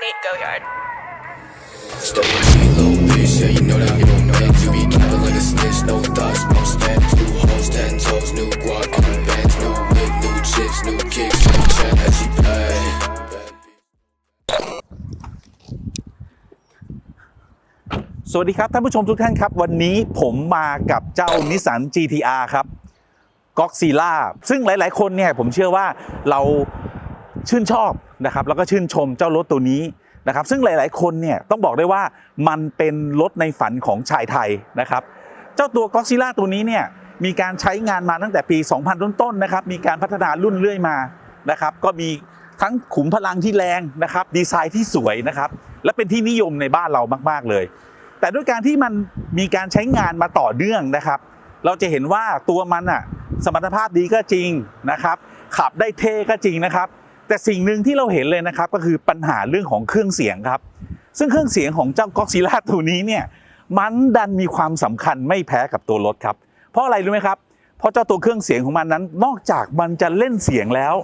Nate Goyard. Stay with me, little bitch. Yeah, you know that I'm gon' make you be capping like a snitch. No thoughts, no stamps, new hoes, ten toes, new guac, new bands, new whip, new chips, new kicks, new chat as she play. สวัสดีครับ ท่านผู้ชมทุกท่านครับ วันนี้ผมมากับเจ้านิสสัน GTR ครับก็อกซีล่าซึ่งหลาย ๆ คนเนี่ยผมเชื่อว่าเราชื่นชอบ นะครับแล้วก็ชื่นชมเจ้ารถตัวนี้นะครับซึ่งหลาย ๆ คนเนี่ยต้องบอกได้ว่ามันเป็นรถในฝันของชายไทยนะครับเจ้าตัวก็อซีล่าตัวนี้เนี่ยมีการใช้งานมาตั้งแต่ปี 2000 ต้นๆนะครับมีการพัฒนารุ่นเรื่อยมานะครับก็มีทั้งขุมพลังที่แรงนะครับดีไซน์ที่สวยนะครับและเป็นที่นิยมในบ้านเรามาก ๆ เลย แต่ด้วยการที่มันมีการใช้งานมาต่อเนื่องนะครับ เราจะเห็นว่าตัวมันอะสมรรถภาพดีก็จริงนะครับขับได้เท่ก็จริงนะครับ แต่สิ่งหนึ่งที่เราเห็นเลยนะครับก็คือปัญหาเรื่องของเครื่องเสียงครับ ซึ่งเครื่องเสียงของเจ้าก็ซิล่าตัวนี้เนี่ยมันดันมีความสำคัญไม่แพ้กับตัวรถครับ เพราะอะไรรู้ไหมครับ เพราะเจ้าตัวเครื่องเสียงของมันนั้น นอกจากมันจะเล่นเสียงแล้ว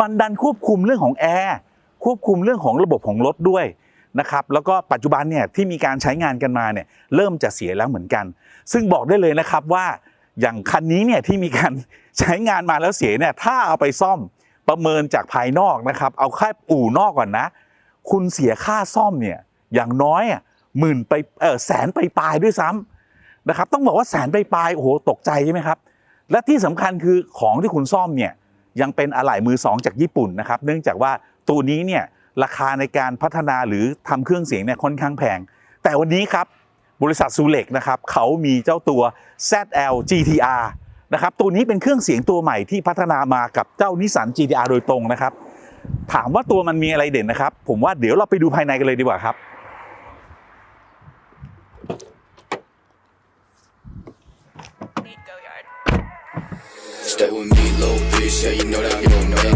มันดันควบคุมเรื่องของแอร์ควบคุมเรื่องของระบบของรถด้วยนะครับแล้วก็ปัจจุบันเนี่ยที่มีการใช้งานกันมาเนี่ยเริ่มจะเสียแล้วเหมือนกัน ซึ่งบอกได้เลยนะครับว่าอย่างคันนี้เนี่ยที่มีการใช้งานมาแล้วเสียเนี่ยถ้าเอาไปซ่อม ประเมินจากภายนอกนะครับ เอาค่าอู่นอกก่อนนะ คุณเสียค่าซ่อมเนี่ยอย่างน้อยอะหมื่นไปเออแสนไปปลายด้วยซ้ำนะครับ ต้องบอกว่าแสนไปปลายโอ้โหตกใจใช่ไหมครับ และที่สำคัญคือของที่คุณซ่อมเนี่ยยังเป็นอะไหล่มือสองจากญี่ปุ่นนะครับ เนื่องจากว่าตัวนี้เนี่ยราคาในการพัฒนาหรือทำเครื่องเสียงเนี่ยค่อนข้างแพง แต่วันนี้ครับบริษัทซูเล็กนะครับเขามีเจ้าตัว ZL GTR นะครับตัวนี้เป็นเครื่องเสียงตัวใหม่ที่พัฒนามากับเจ้านิสสัน GTR โดยตรงนะครับ ถามว่าตัวมันมีอะไรเด่นนะครับ ผมว่าเดี๋ยวเราไปดูภายในกันเลยดีกว่าครับเ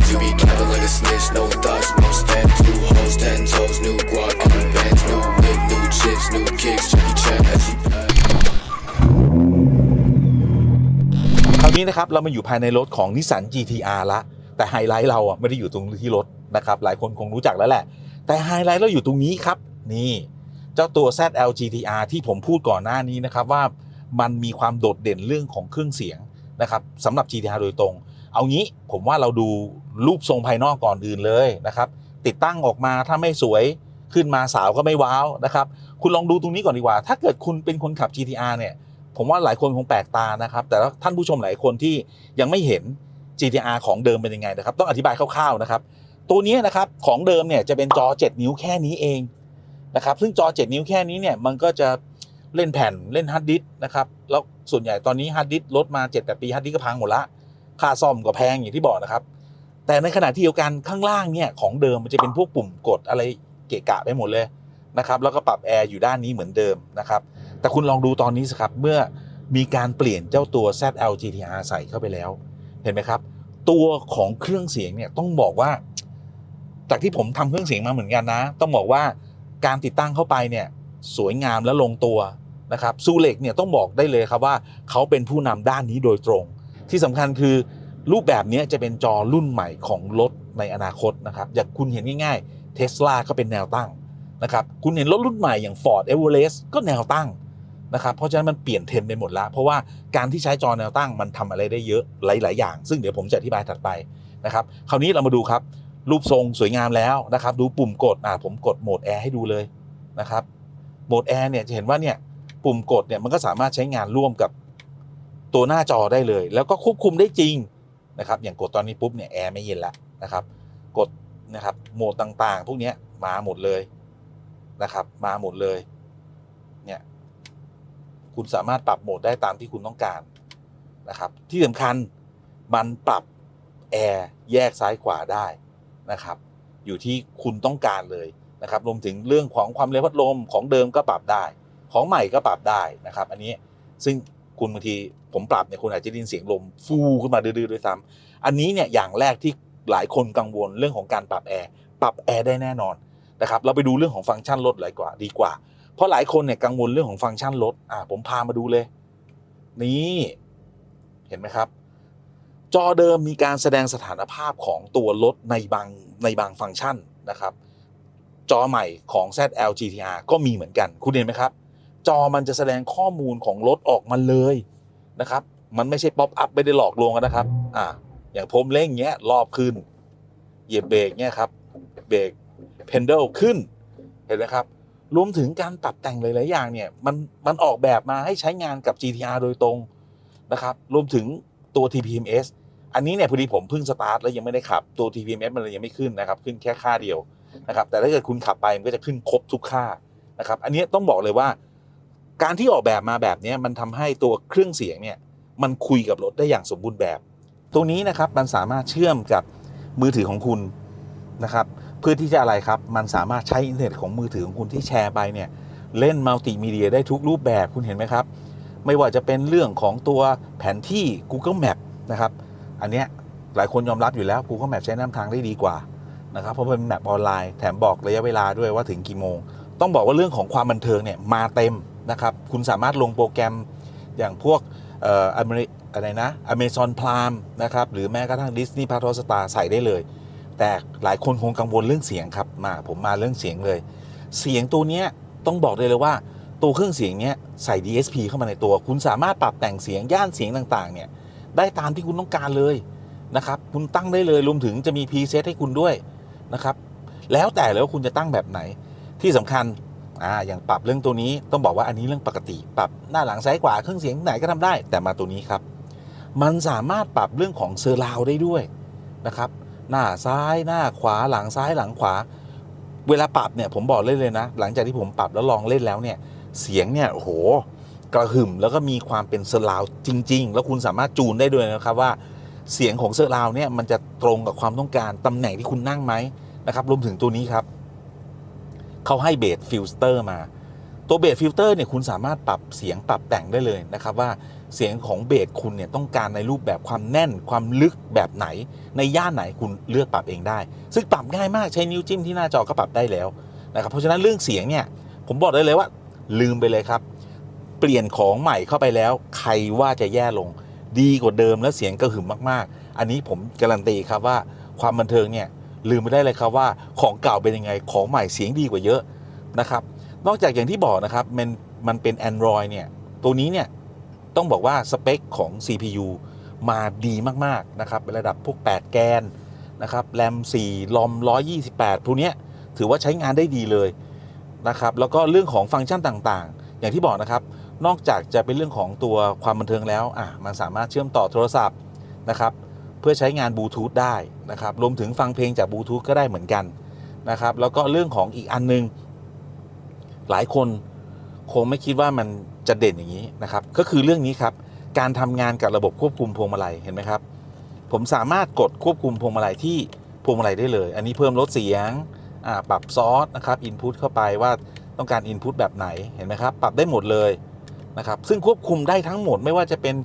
ครับเรามาอยู่ภายในรถของนิสสัน GTR ละ แต่ไฮไลท์เราอะไม่ได้อยู่ตรงที่รถนะครับหลายคนคงรู้จักแล้วแหละ แต่ไฮไลท์เราอยู่ตรงนี้ครับ นี่ เจ้าตัว ZL GTR ที่ผมพูดก่อนหน้านี้นะครับว่ามันมีความโดดเด่นเรื่องของเครื่องเสียงนะครับสำหรับ GTR โดยตรง เอางี้ผมว่าเราดูรูปทรงภายนอกก่อนอื่นเลยนะครับติดตั้งออกมาถ้าไม่สวยขึ้นมาสาวก็ไม่ว้าวนะครับ คุณลองดูตรงนี้ก่อนดีกว่า ถ้าเกิดคุณเป็นคนขับ GTR เนี่ย ผมว่าหลายคนคงแปลกตานะครับ แต่ท่านผู้ชมหลายคนที่ยังไม่เห็น GTR ของเดิมเป็นยังไงนะครับ ต้องอธิบายคร่าวๆนะครับ ตัวนี้นะครับของเดิมเนี่ยจะเป็นจอ 7 นิ้วแค่นี้เองนะครับซึ่งจอ 7 นิ้วแค่นี้เนี่ยมันก็จะเล่นแผ่นเล่นฮาร์ดดิสนะครับแล้วส่วนใหญ่ตอนนี้ฮาร์ดดิสลดมา7 8ปีฮาร์ดดิสก์ก็พังหมดละค่าซ่อมก็แพงอย่างที่บอกนะครับ แต่ในขณะที่เดียวกันข้างล่างเนี่ยของเดิมมันจะเป็นพวกปุ่มกดอะไรเกะกะไปหมดเลยนะครับแล้วก็ปรับแอร์อยู่ด้านนี้เหมือนเดิมนะครับ แต่คุณลองดูตอนนี้สิครับ เมื่อมีการเปลี่ยนเจ้าตัว ZL GTR ใส่เข้าไปแล้ว เห็นไหมครับ ตัวของเครื่องเสียงเนี่ยต้องบอกว่า จากที่ผมทำเครื่องเสียงมาเหมือนกันนะ ต้องบอกว่าการติดตั้งเข้าไปเนี่ยสวยงามและลงตัวนะครับซูเล็กเนี่ยต้องบอกได้เลยครับว่าเขาเป็นผู้นำด้านนี้โดยตรง ที่สำคัญคือรูปแบบนี้จะเป็นจอรุ่นใหม่ของรถในอนาคตนะครับอย่างคุณเห็นง่ายๆเทสลาก็เป็นแนวตั้งนะครับคุณเห็นรถรุ่นใหม่อย่าง Ford Everest ก็แนวตั้ง นะครับเพราะฉะนั้นมันเปลี่ยนเทรนด์ไปหมดแล้ว เพราะว่าการที่ใช้จอแนวตั้งมันทำอะไรได้เยอะหลาย ๆ อย่าง ซึ่งเดี๋ยวผมจะอธิบายถัดไปนะครับคราวนี้เรามาดูครับ รูปทรงสวยงามแล้วนะครับ ดูปุ่มกดอ่าผมกดโหมดแอร์ให้ดูเลยนะครับโหมดแอร์เนี่ยจะเห็นว่าเนี่ยปุ่มกดเนี่ยมันก็สามารถใช้งานร่วมกับตัวหน้าจอได้เลย แล้วก็ควบคุมได้จริงนะครับ อย่างกดตอนนี้ปุ๊บเนี่ยแอร์ไม่เย็นล้วนะครับ กดนะครับโหมดต่างๆ พวกนี้มาหมดเลยนะครับ มาหมดเลย คุณสามารถปรับโหมดได้ตามที่คุณต้องการนะครับ ที่สำคัญมันปรับแอร์แยกซ้ายขวาได้นะครับ อยู่ที่คุณต้องการเลยนะครับรวมถึงเรื่องของความเร็วพัดลมของเดิมก็ปรับได้ ของใหม่ก็ปรับได้นะครับ อันนี้ซึ่งคุณบางทีผมปรับเนี่ยคุณอาจจะได้ยินเสียงลมฟูขึ้นมาดื้อๆด้วยซ้ำอันนี้เนี่ยอย่างแรกที่หลายคนกังวลเรื่องของการปรับแอร์ปรับแอร์ได้แน่นอนนะครับ เราไปดูเรื่องของฟังก์ชันรถเลยกว่าดีกว่า เพราะหลายคนเนี่ยกังวลเรื่องของฟังก์ชันรถอ่าผมพามาดูเลย นี่เห็นไหมครับ จอเดิมมีการแสดงสถานภาพของตัวรถในบางในบางฟังก์ชันนะครับ จอใหม่ของ ZL GTR ก็มีเหมือนกัน คุณเห็นไหมครับ จอมันจะแสดงข้อมูลของรถออกมาเลยนะครับ มันไม่ใช่ป๊อปอัพไม่ได้หลอกลวงกันนะครับอ่าอย่างผมเร่งเงี้ยรอบขึ้น เหยียบเบรกเงี้ยครับเบรกเพนเดลขึ้นเห็นไหมครับ รวมถึงการปรับแต่งหลาย ๆ อย่างเนี่ยมันมันออกแบบมาให้ใช้งานกับ GTR โดยตรงนะครับรวมถึงตัว TPMS อันนี้เนี่ยพอดีผมเพิ่งสตาร์ทแล้วยังไม่ได้ขับตัว TPMS มันเลยยังไม่ขึ้นนะครับ ขึ้นแค่ค่าเดียวนะครับแต่ถ้าเกิดคุณขับไปมันก็จะขึ้นครบทุกค่านะครับอันนี้ต้องบอกเลยว่า การที่ออกแบบมาแบบนี้มันทำให้ตัวเครื่องเสียงเนี่ยมันคุยกับรถได้อย่างสมบูรณ์แบบตรงนี้นะครับมันสามารถเชื่อมกับมือถือของคุณนะครับ พื่อที่จะอะไรครับ มันสามารถใช้อินเทอร์เน็ตของมือถือของคุณที่แชร์ไปเนี่ยเล่นมัลติมีเดียได้ทุกรูปแบบคุณเห็นไหมครับ ไม่ว่าจะเป็นเรื่องของตัวแผนที่ Google Map นะครับ อันเนี้ยหลายคนยอมรับอยู่แล้ว Google Map ใช้นำทางได้ดีกว่านะครับเพราะเป็นแมปออนไลน์แถมบอกระยะเวลาด้วยว่าถึงกี่โมง ต้องบอกว่าเรื่องของความบันเทิงเนี่ยมาเต็มนะครับ คุณสามารถลงโปรแกรมอย่างพวกเอ่ออะไรนะ Amazon Prime นะครับหรือแม้กระทั่ง Disney Plus Hotstar ใส่ได้เลย แต่หลายคนคงกังวลเรื่องเสียงครับมาผมมาเรื่องเสียงเลย เสียงตัวนี้ต้องบอกได้เลยว่า ตัวเครื่องเสียงเนี้ยใส่ DSP เข้ามาในตัว คุณสามารถปรับแต่งเสียงย่านเสียงต่างๆ เนี่ยได้ตามที่คุณต้องการเลยนะครับ คุณตั้งได้เลยรวมถึงจะมี preset ให้คุณด้วยนะครับ แล้วแต่เลยว่าคุณจะตั้งแบบไหน ที่สำคัญอ่าอย่างปรับเรื่องตัวนี้ต้องบอกว่าอันนี้เรื่องปกติ ปรับหน้าหลังซ้ายขวาเครื่องเสียงไหนก็ทำได้ แต่มาตัวนี้ครับ มันสามารถปรับเรื่องของเซอร์ราวได้ด้วยนะครับ หน้าซ้ายหน้าขวาหลังซ้ายหลังขวา เวลาปรับเนี่ยผมบอกเลยเลยนะ หลังจากที่ผมปรับแล้วลองเล่นแล้วเนี่ยเสียงเนี่ยโอ้โหกระหึ่มแล้วก็มีความเป็นเซอร์ราวจริง ๆ แล้วคุณสามารถจูนได้ด้วยนะครับว่าเสียงของเซอร์ราวเนี่ยมันจะตรงกับความต้องการตำแหน่งที่คุณนั่งไหมนะครับรวมถึงตัวนี้ครับเขาให้เบสฟิลเตอร์มา ตัวเบสฟิลเตอร์เนี่ยคุณสามารถปรับเสียงปรับแต่งได้เลยนะครับว่าเสียงของเบสคุณเนี่ยต้องการในรูปแบบความแน่นความลึกแบบไหน ในย่านไหนคุณเลือกปรับเองได้ ซึ่งปรับง่ายมากใช้นิ้วจิ้มที่หน้าจอก็ปรับได้แล้วนะครับเพราะฉะนั้นเรื่องเสียงเนี่ยผมบอกได้เลยว่า ลืมไปเลยครับ เปลี่ยนของใหม่เข้าไปแล้ว ใครว่าจะแย่ลง ดีกว่าเดิมและเสียงกระหึ่มมากๆ อันนี้ผมการันตีครับว่าความบันเทิงเนี่ยลืมไม่ได้เลยครับว่าของเก่าเป็นยังไงของใหม่เสียงดีกว่าเยอะนะครับ นอกจากอย่างที่บอกนะครับ มันมันเป็น Android เนี่ย ตัวนี้เนี่ย ต้องบอกว่าสเปคของ CPU มาดีมาก ๆ นะครับเป็นระดับพวก 8 แกนนะครับแรม4ลอม 128พวกเนี้ยถือว่าใช้งานได้ดีเลยนะครับ แล้วก็เรื่องของฟังก์ชันต่างๆ อย่างที่บอกนะครับ นอกจากจะเป็นเรื่องของตัวความบันเทิงแล้วอะมันสามารถเชื่อมต่อโทรศัพท์นะครับ เพื่อใช้งานบลูทูธได้นะครับ รวมถึงฟังเพลงจากบลูทูธก็ได้เหมือนกันนะครับ แล้วก็เรื่องของอีกอันนึง หลายคนคงไม่คิดว่ามันจะเด่นอย่างนี้นะครับ ก็คือเรื่องนี้ครับ การทำงานกับระบบควบคุมพวงมาลัยเห็นไหมครับ ผมสามารถกดควบคุมพวงมาลัยที่พวงมาลัยได้เลย อันนี้เพิ่มลดเสียงปรับซอสนะครับอินพุตเข้าไปว่าต้องการอินพุตแบบไหนเห็นไหมครับ ปรับได้หมดเลยนะครับ ซึ่งควบคุมได้ทั้งหมดไม่ว่าจะเป็น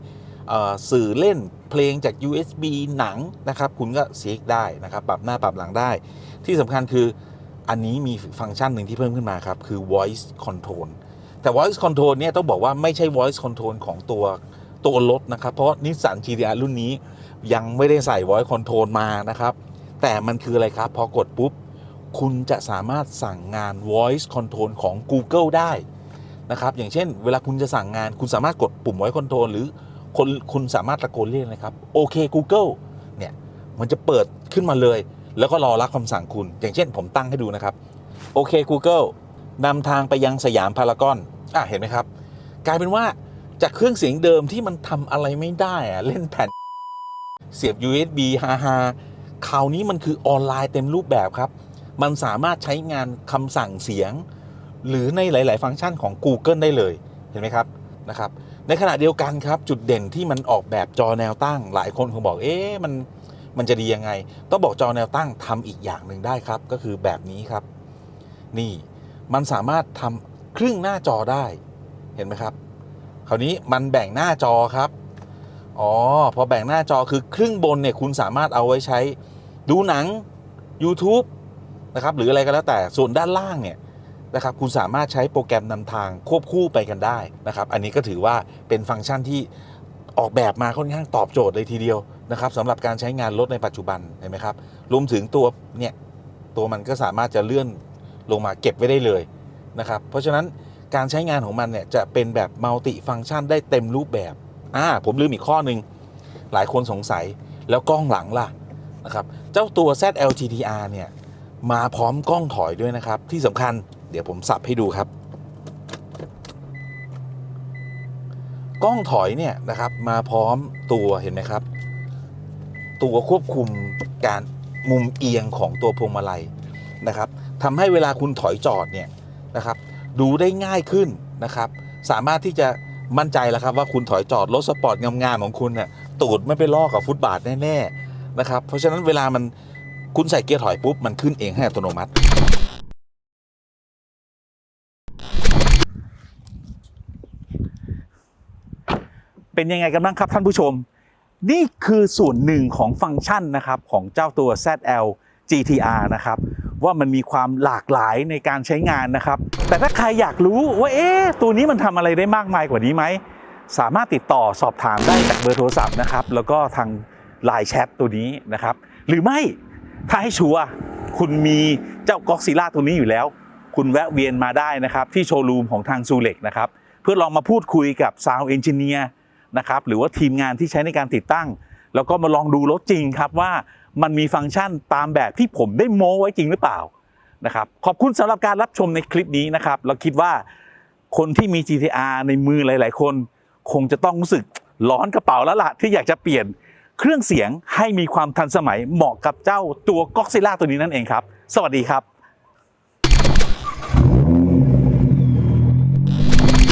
สื่อเล่นเพลงจาก USB หนังนะครับ คุณก็เสียได้นะครับ ปรับหน้าปรับหลังได้ ที่สำคัญคือ อันนี้มีฟังก์ชันหนึ่งที่เพิ่มขึ้นมาครับ คือ voice control แต่ voice control เนี่ยต้องบอกว่าไม่ใช่ voice control ของตัวตัวรถนะครับ เพราะนิสสัน GTR รุ่นนี้ยังไม่ได้ใส่ voice control มานะครับ แต่มันคืออะไรครับ พอกดปุ๊บ คุณจะสามารถสั่งงาน voice control ของ Google ได้นะครับ อย่างเช่น เวลาคุณจะสั่งงาน คุณสามารถกดปุ่ม voice control หรือคนคุณสามารถตะโกนเรียกนะครับโอเค Google เนี่ยมันจะเปิดขึ้นมาเลย แล้วก็รอรับคำสั่งคุณ อย่างเช่นผมตั้งให้ดูนะครับ โอเค Google นำทางไปยังสยามพารากอนอะเห็นไหมครับ กลายเป็นว่าจากเครื่องเสียงเดิมที่มันทำอะไรไม่ได้อะเล่นแผ่น เสียบ USB ฮาฮาคราวนี้มันคือออนไลน์เต็มรูปแบบครับ มันสามารถใช้งานคำสั่งเสียง หรือในหลาย ๆ ฟังก์ชันของ Google ได้เลยเห็นไหมครับนะครับ ในขณะเดียวกันครับ จุดเด่นที่มันออกแบบจอแนวตั้ง หลายคนคงบอกเอ๊ะมัน มันจะดียังไง ต้องบอกจอแนวตั้งทำอีกอย่างหนึ่งได้ครับ ก็คือแบบนี้ครับ นี่มันสามารถทำครึ่งหน้าจอได้เห็นไหมครับ คราวนี้มันแบ่งหน้าจอครับอ๋อพอแบ่งหน้าจอคือครึ่งบนเนี่ยคุณสามารถเอาไว้ใช้ดูหนัง YouTube นะครับหรืออะไรก็แล้วแต่ส่วนด้านล่างเนี่ยนะครับคุณสามารถใช้โปรแกรมนำทางควบคู่ไปกันได้นะครับ อันนี้ก็ถือว่าเป็นฟังก์ชันที่ออกแบบมาค่อนข้างตอบโจทย์เลยทีเดียว นะครับสำหรับการใช้งานรถในปัจจุบันเห็นไหมครับรวมถึงตัวเนี่ยตัวมันก็สามารถจะเลื่อนลงมาเก็บไว้ได้เลยนะครับเพราะฉะนั้นการใช้งานของมันเนี่ยจะเป็นแบบมัลติฟังก์ชันได้เต็มรูปแบบอ่าผมลืมอีกข้อหนึ่งหลายคนสงสัยแล้วกล้องหลังล่ะนะครับเจ้าตัว ZLTTR เนี่ยมาพร้อมกล้องถอยด้วยนะครับ ที่สำคัญเดี๋ยวผมสับให้ดูครับ กล้องถอยเนี่ยนะครับมาพร้อมตัวเห็นไหมครับ ตัวควบคุมการมุมเอียงของตัวพวงมาลัยนะครับทำให้เวลาคุณถอยจอดเนี่ยนะครับ ดูได้ง่ายขึ้นนะครับ สามารถที่จะมั่นใจแล้วครับว่าคุณถอยจอดรถสปอร์ตงามๆของคุณเนี่ยตูดไม่ไปลอกกับฟุตบาทแน่ๆนะครับ เพราะฉะนั้นเวลามันคุณใส่เกียร์ถอยปุ๊บ มันขึ้นเองให้อัตโนมัติเป็นยังไงกันบ้างครับท่านผู้ชม นี่คือส่วนหนึ่งของฟังก์ชันนะครับของเจ้าตัว ZL GTR นะครับว่ามันมีความหลากหลายในการใช้งานนะครับ แต่ถ้าใครอยากรู้ว่าเอ๊ะตัวนี้มันทำอะไรได้มากมายกว่านี้ไหม สามารถติดต่อสอบถามได้จากเบอร์โทรศัพท์นะครับ แล้วก็ทาง Line แชทตัวนี้นะครับ หรือไม่ถ้าให้ชัวร์คุณมีเจ้าก็อกซิล่าตัวนี้อยู่แล้ว คุณแวะเวียนมาได้นะครับ ที่โชว์รูมของทางซูเล็กนะครับ เพื่อลองมาพูดคุยกับซาวเอนจิเนียร์ นะครับหรือว่าทีมงานที่ใช้ในการติดตั้ง แล้วก็มาลองดูรถจริงครับว่ามันมีฟังก์ชันตามแบบที่ผมได้โม้ไว้จริงหรือเปล่านะครับขอบคุณสำหรับการรับชมในคลิปนี้นะครับเราคิดว่าคนที่มี GTR ในมือหลาย ๆ คน คงจะต้องรู้สึกร้อนกระเป๋าแล้วล่ะที่อยากจะเปลี่ยนเครื่องเสียงให้มีความทันสมัยเหมาะกับเจ้าตัวก็ d z ซิล่าตัวนี้นั่นเองครับ สวัสดีครับ